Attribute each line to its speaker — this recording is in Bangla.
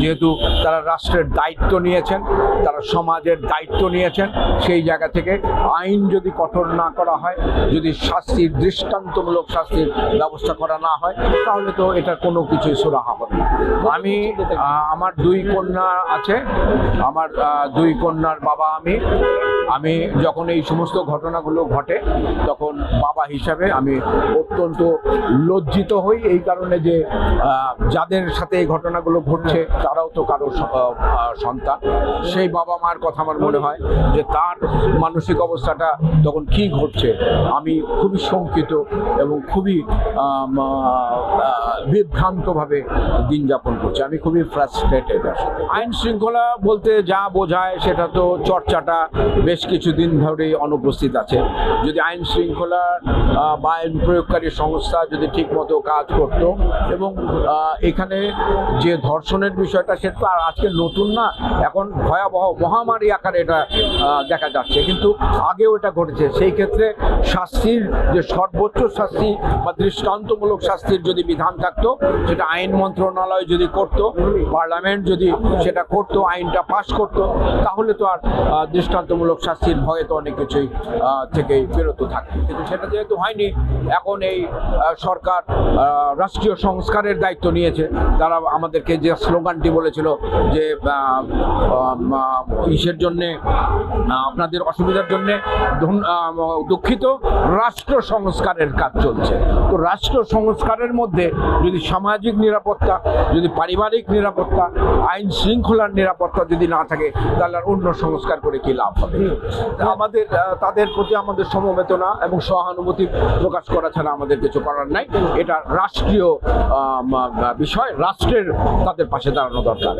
Speaker 1: যেহেতু তারা রাষ্ট্রের দায়িত্ব নিয়েছেন, তারা সমাজের দায়িত্ব নিয়েছেন, সেই জায়গা থেকে আইন যদি কঠোর না করা হয়, যদি শাস্তির, দৃষ্টান্তমূলক শাস্তির ব্যবস্থা করা না হয়, তাহলে তো এটা কোনো কিছুই সুরাহা হবে আমি আমার দুই কন্যা আছে, আমার দুই কন্যার বাবা আমি। আমি যখন এই সমস্ত ঘটনাগুলো ঘটে, তখন বাবা হিসাবে আমি অত্যন্ত লজ্জিত হই এই কারণে যে যাদের সাথে এই ঘটনাগুলো ঘটছে, তারাও তো কারও সন্তান। সেই বাবা মার কথা আমার মনে হয় যে, তার মানসিক অবস্থাটা তখন কি ঘটছে, আমি খুবই শঙ্কিত এবং খুবই বিভ্রান্তভাবে দিন যাপন করছি। আমি খুবই ফ্রাস্ট্রেটেড আইন শৃঙ্খলা বলতে যা বোঝায়, সেটা তো চর্চাটা বেশ কিছুদিন ধরেই অনুপস্থিত আছে। যদি আইন শৃঙ্খলা বা আইন প্রয়োগকারী সংস্থা যদি ঠিকমতো কাজ করত এবং এখানে যে ধর্ষণের বিষয়টা সেটা তো আর আজকে নতুন না, এখন ভয়াবহ মহামারী আকারে এটা দেখা যাচ্ছে। কিন্তু আগেও এটা ঘটেছে। সেই ক্ষেত্রে শাস্তির যে সর্বোচ্চ শাস্তি বা দৃষ্টান্তমূলক শাস্তির যদি বিধান থাকতো, সেটা আইন মন্ত্রণালয় যদি করত, পার্লামেন্ট যদি সেটা করতো, আইনটা পাশ করত, তাহলে তো আর দৃষ্টান্তমূলক শাস্তির ভয়ে তো অনেক কিছুই থেকে বিরত থাকতো কিন্তু সেটা যেহেতু হয়নি, এখন এই সরকার রাষ্ট্রীয় সংস্কারের দায়িত্ব নিয়েছে। তারা আমাদেরকে যে স্লোগানটি বলেছিল যে ইসের জন্যে আপনাদের অসুবিধার জন্যে দুঃখিত, রাষ্ট্র সংস্কারের কাজ চলছে। তো রাষ্ট্র সংস্কারের মধ্যে যদি সামাজিক নিরাপত্তা, যদি পারিবারিক নিরাপত্তা, আইন শৃঙ্খলার নিরাপত্তা যদি না থাকে, তাহলে আর অন্য সংস্কার করে কি লাভ হবে? আমাদের তাদের প্রতি আমাদের সমবেদনা এবং সহানুভূতি প্রকাশ করা ছাড়া আমাদের কিছু করার নাই। এটা রাষ্ট্রীয় বিষয়, রাষ্ট্রের তাদের পাশে দাঁড়ানো দরকার।